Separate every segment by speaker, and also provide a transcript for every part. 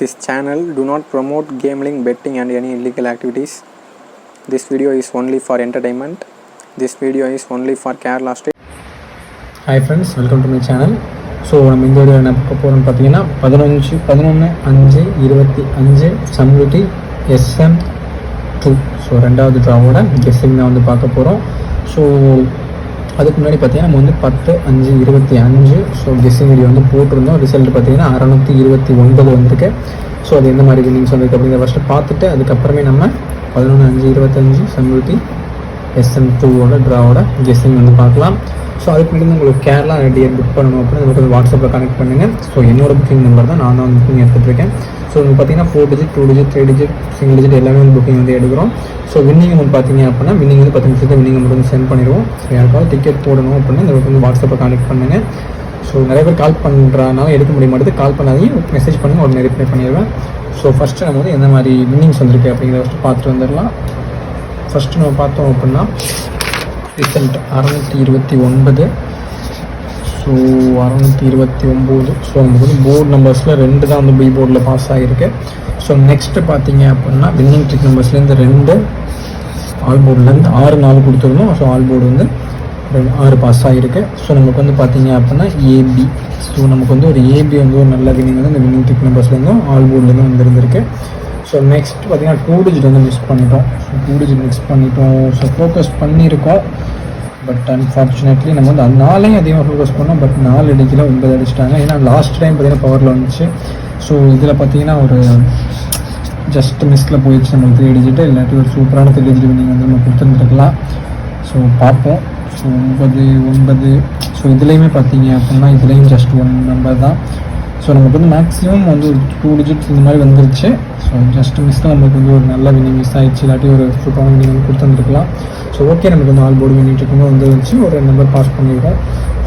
Speaker 1: This channel do not promote gambling, betting and any illegal activities. This video is only for entertainment. This video is only for Kerala state.
Speaker 2: Hi friends welcome to my channel so நம்ம இந்த video என்ன பார்க்க போகிறோம்னு பார்த்தீங்கன்னா பதினஞ்சு பதினொன்று அஞ்சு இருபத்தி அஞ்சு சம்ருதி எஸ்எம் டூ ஸோ ரெண்டாவது ட்ராவோட கெஸ்ஸிங் தான் வந்து பார்க்க போகிறோம் ஸோ அதுக்கு முன்னாடி பார்த்தீங்கன்னா நம்ம வந்து பத்து அஞ்சு இருபத்தி அஞ்சு ஸோ கெஸ்ஸிங் வீடியோ வந்து போட்டிருந்தோம். ரிசல்ட் பார்த்தீங்கன்னா அறநூற்றி இருபத்தி ஒன்பது வந்திருக்கு. ஸோ அது எந்த மாதிரி வில்லிங்ஸ் வந்திருக்கு அப்படிங்கிற ஃபஸ்ட்டு பார்த்துட்டு அதுக்கப்புறமே நம்ம பதினொன்று அஞ்சு இருபத்தஞ்சு சம்ருதி எஸ்எம் டூவோட ட்ராவோட கெஸ்ஸிங் வந்து பார்க்கலாம். ஸோ அதுக்கு முன்னாடி உங்களுக்கு கேரளா ரெடியாக புக் பண்ணணும் அப்படின்னு உங்களுக்கு வந்து வாட்ஸ்அப்பில் கனெக்ட் பண்ணுங்கள் ஸோ என்னோட புக்கிங் நம்பர் தான் நான் தான் புக்கிங் எடுத்துகிட்ருக்கேன் ஸோ இங்கே பார்த்தீங்கன்னா four digit two digit three digit single digit எல்லாமே வந்து புக்கிங் வந்து எடுக்கிறோம். ஸோ வின்னிங் அமௌண்ட் பார்த்தீங்க அப்படின்னா வின்னிங் வந்து பத்து நிமிஷத்துக்கு வின்னிங் அமௌண்ட் வந்து சென்ட் பண்ணிடுவோம். ஸோ யாருக்காவது டிக்கெட் போடணும் அப்படின்னா இந்த வந்து வாட்ஸ்அப்பில் கனெக்ட் பண்ணுங்கள் ஸோ நிறைய பேர் கால் பண்ணுறனால எடுக்க முடிய மாட்டேது. கால் பண்ணாதையும் மெசேஜ் பண்ணி உடனே ரிப்ளை பண்ணிடுவேன். ஸோ ஃபஸ்ட்டு நம்ம வந்து எந்த மாதிரி வின்னிங்ஸ் வந்திருக்கு அப்படிங்கிறத ஃபஸ்ட்டு பார்த்துட்டு வந்துடலாம். ஃபஸ்ட்டு நம்ம பார்த்தோம் அப்படின்னா ரிசல்ட் அறநூற்றி இருபத்தி ஒன்பது. ஸோ அறநூற்றி இருபத்தி ஒம்பது. ஸோ நமக்கு வந்து போர்டு நம்பர்ஸில் ரெண்டு தான் வந்து பி போர்டில் பாஸ் ஆகிருக்கு ஸோ நெக்ஸ்ட்டு பார்த்தீங்க அப்படின்னா வின்னிங் ட்ரிக் நம்பர்ஸ்லேருந்து ரெண்டு ஆல் போர்டுலேருந்து ஆறு நாள் கொடுத்துருந்தோம் ஸோ ஆல் போர்டு வந்து ரெண்டு ஆறு பாஸ் ஆகிருக்கு ஸோ நமக்கு வந்து பார்த்தீங்க அப்படின்னா ஏபி ஸோ நமக்கு வந்து ஒரு ஏபி வந்து ஒரு நல்ல வின்னிங் வந்து இந்த வின்னிங் ட்ரிக் நம்பர்ஸ்லேருந்தும் ஆல் போர்டுலேருந்து வந்துருந்துருக்கு. ஸோ நெக்ஸ்ட் பார்த்தீங்கன்னா டூ டிஜிட் வந்து மிஸ் பண்ணிட்டோம். ஸோ டூ டிஜிட் மிஸ் பண்ணிட்டோம். ஸோ ஃபோக்கஸ் பண்ணியிருக்கோம். பட் அன்ஃபார்ச்சுனேட்லி நம்ம வந்து அந்த நாளையும் அதிகமாக ஃபோக்கஸ் பண்ணோம். பட் நாலு அடிக்கல ஒன்பது அடிச்சிட்டாங்க. ஏன்னா லாஸ்ட் டைம் பார்த்தீங்கன்னா பவரில் வந்துச்சு ஸோ இதில் பார்த்தீங்கன்னா ஒரு ஜஸ்ட் மிஸ்ஸில் போயிடுச்சு நம்ம த்ரீ டிஜிட்டு இல்லாட்டி ஒரு சூப்பரான த்ரீ டிஜிட் நீங்கள் வந்து நம்ம கொடுத்துருந்துருக்கலாம். ஸோ பார்ப்போம். ஸோ ஒன்பது ஒன்பது. ஸோ இதுலேயுமே பார்த்தீங்க அப்படின்னா இதுலேயும் ஜஸ்ட் ஒன் நம்பர் தான். ஸோ நமக்கு வந்து மேக்ஸிமம் வந்து ஒரு டூ டிஜிட்ஸ் இந்த மாதிரி வந்துருச்சு. ஸோ ஜஸ்ட் மிஸ்ஸில் நமக்கு வந்து ஒரு நல்ல வினிங் மிஸ் ஆயிடுச்சு. இல்லாட்டி ஒரு சூப்பரான வினிங் வந்து கொடுத்துருந்துருக்கலாம். ஸோ ஓகே நமக்கு வந்து ஆல் போர்டு வினிங் இருக்கும்போது வந்துருச்சு ஒரு நம்பர் பாஸ் பண்ணிடுவோம்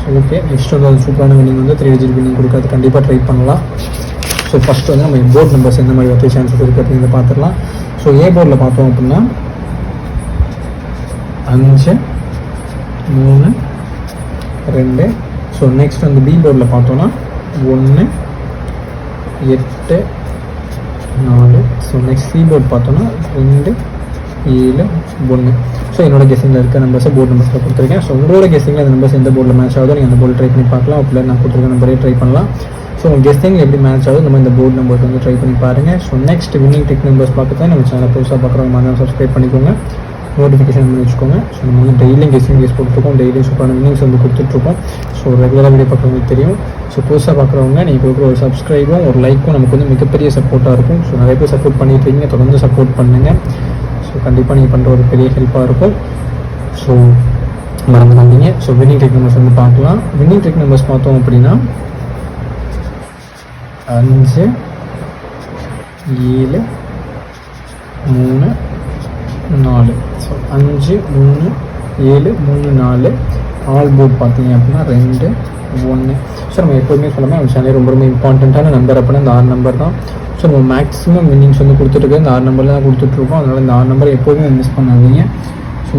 Speaker 2: ஸோ ஓகே நெக்ஸ்ட் வந்து அது சூப்பரான வினிங் வந்து த்ரீ டிஜிட் வினிங் கொடுக்காது கண்டிப்பாக ட்ரை பண்ணலாம். ஸோ ஃபஸ்ட் வந்து நம்ம போர்ட் நம்பர்ஸ் எந்த மாதிரி வரது சான்சஸ் இருக்குது அப்படிங்கிறத பார்த்துடலாம். ஸோ ஏ போர்டில் பார்த்தோம் அப்படின்னா அஞ்சு மூணு ரெண்டு. ஸோ நெக்ஸ்ட் வந்து பி போர்டில் பார்த்தோன்னா ஒன்று எட்டு நாலு. ஸோ நெக்ஸ்ட் சி போர்ட் பார்த்தோன்னா ரெண்டு ஏழு ஒன்று. ஸோ என்னோட கெஸிங்கில் இருக்க நம்பர்ஸை போர்டு நம்பர்ஸில் கொடுத்துருக்கேன். ஸோ உங்களோட கெஸிங்கில் அந்த நம்பர்ஸ் எந்த போர்டில் மேட்ச் ஆகுதோ நீங்கள் அந்த போர்டு ட்ரை பண்ணி பார்க்கலாம். அப்படி நான் கொடுத்துருக்க நம்பரே ட்ரை பண்ணலாம். ஸோ உங்கள் கெஸ்டிங் எப்படி மேட்ச் ஆகுது நம்ம இந்த போர்டு நம்பருக்கு வந்து ட்ரை பண்ணி பாருங்கள் so next winning tech numbers பார்க்க தான் நம்ம சேனல் புதுசாக பார்க்குறவங்க மாதிரி சப்ஸ்கிரைப் பண்ணிக்கோங்க. நோட்டிஃபிகேஷன் பண்ணி வச்சுக்கோங்க. ஸோ நம்ம வந்து டெய்லியும் கெஸ்டிங் கேஸ் கொடுத்துருக்கோம் டெய்லியும் சூப்பரான மீனிங்ஸ் வந்து கொடுத்துட்ருக்கோம் ஸோ ரெகுலராக வீடியோ பார்க்குறவங்களுக்கு தெரியும். ஸோ புதுசாக பார்க்குறவங்க நீங்கள் கொடுக்குற ஒரு சப்ஸ்கிரைபும் ஒரு லைக்கும் நமக்கு வந்து மிகப்பெரிய சப்போர்ட்டாக இருக்கும். ஸோ நிறைய பேர் சப்போர்ட் பண்ணிட்டு இருக்கீங்க. தொடர்ந்து சப்போர்ட் பண்ணுங்கள் ஸோ கண்டிப்பாக நீங்கள் பண்ணுற ஒரு பெரிய ஹெல்ப்பாக இருக்கும். ஸோ மறந்துடாதீங்க ஸோ வின்னிங் டெக் நம்பர்ஸ் வந்து பார்க்கலாம். வின்னிங் டெக் நம்பர்ஸ் பார்த்தோம் அப்படின்னா அஞ்சு ஏழு மூணு நாலு. ஸோ அஞ்சு மூணு ஏழு மூணு நாலு ஆல் போர்ட் பார்த்தீங்க அப்படின்னா ரெண்டு ஒன்று ஸோ நம்ம எப்போதுமே சொல்லாமல் நம்ம சேனல் ரொம்ப ரொம்ப இம்பார்ட்டண்ட்டான நம்பர் அப்படின்னா இந்த ஆறு நம்பர் தான். ஸோ நம்ம மேக்ஸிமம் வின்னிங்ஸ் வந்து கொடுத்துட்ருக்கு இந்த ஆறு நம்பரில் தான் கொடுத்துட்ருக்கோம் அதனால் இந்த ஆறு நம்பர் எப்போதுமே மிஸ் பண்ணாதீங்க. ஸோ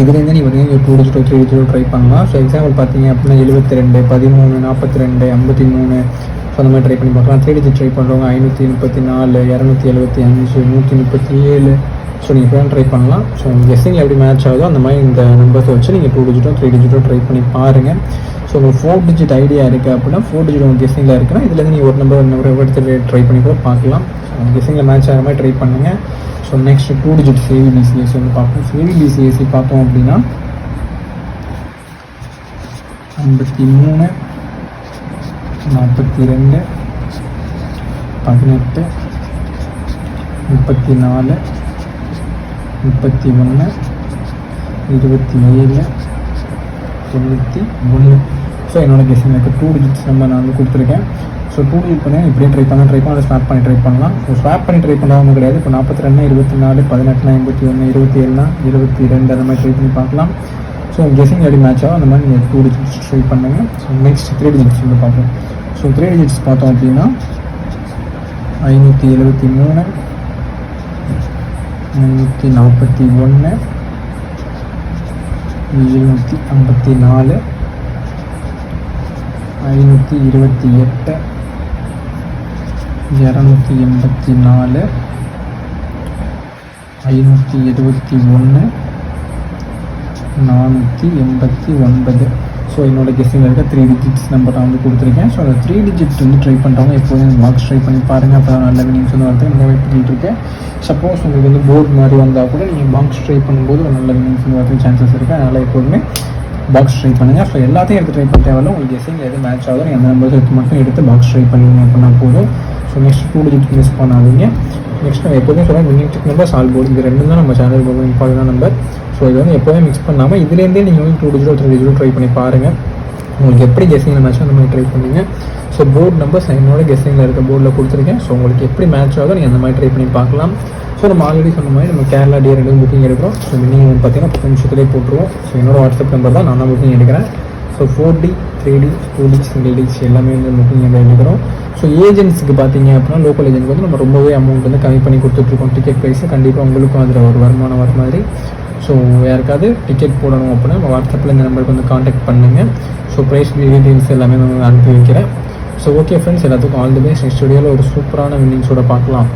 Speaker 2: இதுலேருந்து நீங்கள் பார்த்தீங்கன்னா two two three two try பண்ணலாம். ஸோ எக்ஸாம்பிள் பார்த்தீங்க அப்படின்னா எழுபத்தி ரெண்டு பதிமூணு நாற்பத்தி ரெண்டு ஐம்பத்தி மூணு ஸோ அந்த மாதிரி ட்ரை பண்ணி பார்க்கலாம். த்ரீ டிஜிட் ட்ரை பண்ணுறவங்க ஐநூற்றி முப்பத்தி நாலு இரநூத்தி எழுபத்தி அஞ்சு நூற்றி முப்பத்தி ஏழு. ஸோ நீங்கள் இப்போ ட்ரை பண்ணலாம். ஸோ உங்கள் எப்படி மேட்ச் ஆகுதோ அந்த மாதிரி இந்த நம்பர்ஸை வச்சு நீங்கள் டூ டிஜிட்டோ த்ரீ டிஜிட்டோ ட்ரை பண்ணி பாருங்கள் ஸோ உங்களுக்கு ஃபோர் டிஜிட் ஐடியா இருக்குது அப்படின்னா ஃபோர் டிஜிட் உங்கள் கெஸ்ஸிங்கில் இருக்குன்னா இதுலேருந்து நீங்கள் ஒரு நம்பர் நம்பர் எடுத்து ட்ரை பண்ணி கூட பார்க்கலாம். ஸோ உங்கள் கெஸ்ஸிங்கில் மேட்ச் ஆகிற மாதிரி ட்ரை பண்ணுங்கள் ஸோ நெக்ஸ்ட் டூ டிஜிட் சேவி பிசிஎஸ் வந்து பார்ப்போம். சேவி பிசிஎஸ்சி பார்த்தோம் அப்படின்னா ஐம்பத்தி மூணு நாற்பத்தி ரெண்டு பதினெட்டு முப்பத்தி நாலு முப்பத்தி ஒன்று இருபத்தி ஏழு தொண்ணூற்றி ஒன்று. ஸோ என்னோடய கெஸ்டிங் எனக்கு டூ டிஜிட்ஸ் நம்பர் நான் வந்து கொடுத்துருக்கேன். ஸோ டூ டிஜிட் பண்ணி இப்படியே ட்ரை பண்ண ட்ரை பண்ண ஸ்வாப் பண்ணி ட்ரை பண்ணலாம். ஸோ ஸ்வாப் பண்ணி ட்ரை பண்ணாமல் கிடையாது. இப்போ நாற்பத்தி ரெண்டு இருபத்தி நாலு பதினெட்டுனா எண்பத்தி ஒன்று இருபத்தி ஏழுனா இருபத்தி ரெண்டு அந்த மாதிரி ட்ரை பண்ணி பார்க்கலாம். ஸோ கெஸிங் எப்படி மேட்ச் ஆகும் அந்த மாதிரி நீங்கள் டூ டிஜிட்ஸ் ட்ரை பண்ணுங்கள் ஸோ நெக்ஸ்ட் த்ரீ டிஜிட்ஸ் வந்து பார்ப்போம் ஸோ த்ரீ டிஜிட்ஸ் பார்த்தோம் அப்படின்னா ஐநூற்றி எழுபத்தி மூணு முந்நூற்றி நாற்பத்தி ஒன்று எழுநூற்றி ஐம்பத்தி நாலு ஐநூற்றி இருபத்தி எட்டு இரநூத்தி எண்பத்தி நாலு ஐநூற்றி எழுபத்தி ஒன்று நானூற்றி எண்பத்தி ஒன்பது. ஸோ என்னோட கெஸ்டிங்கில் இருக்க த்ரீ டிஜிட்ஸ் நம்பர் நான் வந்து கொடுத்துருக்கேன். ஸோ அந்த த்ரீ டிஜிட் வந்து ட்ரை பண்ணுறவங்க எப்போதும் பாக்ஸ் ட்ரை பண்ணி பாருங்கள் அப்போ நல்ல வினிங்ஸ் வந்து வரதுக்கு நான் வெயிட் பண்ணிட்டு இருக்கேன். சப்போஸ் உங்களுக்கு வந்து போர்டு மாதிரி வந்தால் கூட நீங்கள் பாக்ஸ் ட்ரை பண்ணும்போது ஒரு நல்ல வினிங்ஸ் வந்து வரதுக்கு சான்சஸ் இருக்குது அதனால் எப்போதுமே பாக்ஸ் ட்ரை பண்ணுங்கள் ஸோ எல்லாத்தையும் எடுத்து ட்ரை பண்ண தேவையில்ல. உங்களுக்கு எஸ்ஸிங் எது மேட்ச் ஆகும் எந்த அந்த நம்பர்ஸ் எடுத்து மட்டும் எடுத்து பாக்ஸ் ட்ரை பண்ணுவீங்க அப்படின்னா போதும். So next two digit miss பண்ணாதீங்க. நெக்ஸ்ட் நான் எப்போதுமே சொல்கிறேன் வின்னிங் டிக் நம்பர் சால் போர்டு இது ரெண்டும் தான் நம்ம சேனல் ரொம்ப இம்பார்ட்டண்டான நம்பர் ஸோ இது வந்து எப்போதுமே மிக்ஸ் பண்ணாமல் இதுலேருந்தே நீங்கள் வந்து two digital three digital try பண்ணி பாருங்கள் உங்களுக்கு எப்படி கெஸ்ஸிங்கில் மேட்ச் அந்த மாதிரி ட்ரை பண்ணுங்கள் ஸோ போர்டு நம்பர்ஸ் என்னோட கெஸ்ஸிங்கில் இருக்க போர்டில் கொடுத்துருக்கேன். ஸோ உங்களுக்கு எப்படி மேட்ச் ஆகுதோ நீங்கள் அந்த மாதிரி ட்ரை பண்ணி பார்க்கலாம். ஸோ நம்ம ஆல்ரெடி சொன்ன மாதிரி நம்ம கேரளா டியர் ரெண்டு புக்கிங் எடுக்கிறோம். ஸோ நீங்கள் வந்து பார்த்தீங்கன்னா பத்து நிமிஷத்துலேயே போட்டுருவோம். ஸோ என்னோட வாட்ஸ்அப் நம்பர் தான் நான் தான் புக்கிங் எடுக்கிறேன். So four D three D two D single Dix எல்லாமே வந்து புக்கிங் வந்து எடுக்கிறோம். ஸோ ஏஜென்ட்ஸுக்கு பார்த்தீங்க அப்படின்னா லோக்கல் ஏஜென்ட்க்கு வந்து நம்ம ரொம்பவே அமௌண்ட் வந்து கம்மி பண்ணி கொடுத்துட்ருக்கோம் டிக்கெட் ப்ரைஸை கண்டிப்பாக உங்களுக்கும் அதில் ஒரு வருமானம் வர மாதிரி. ஸோ யாருக்காவது டிக்கெட் போடணும் அப்படின்னா நம்ம வாட்ஸ்அப்பில் இந்த நம்பருக்கு வந்து காண்டாக்ட் பண்ணுங்கள் ஸோ ப்ரைஸ் டீட்டெயில்ஸ் எல்லாமே நான் அனுப்பி வைக்கிறேன். ஸோ ஓகே ஃப்ரெண்ட்ஸ் எல்லாத்துக்கும் ஆல் தி பெஸ்ட் நெக்ஸ்ட் வீடியோவில் ஒரு சூப்பரான வின்னிங்ஸோட பார்க்கலாம்.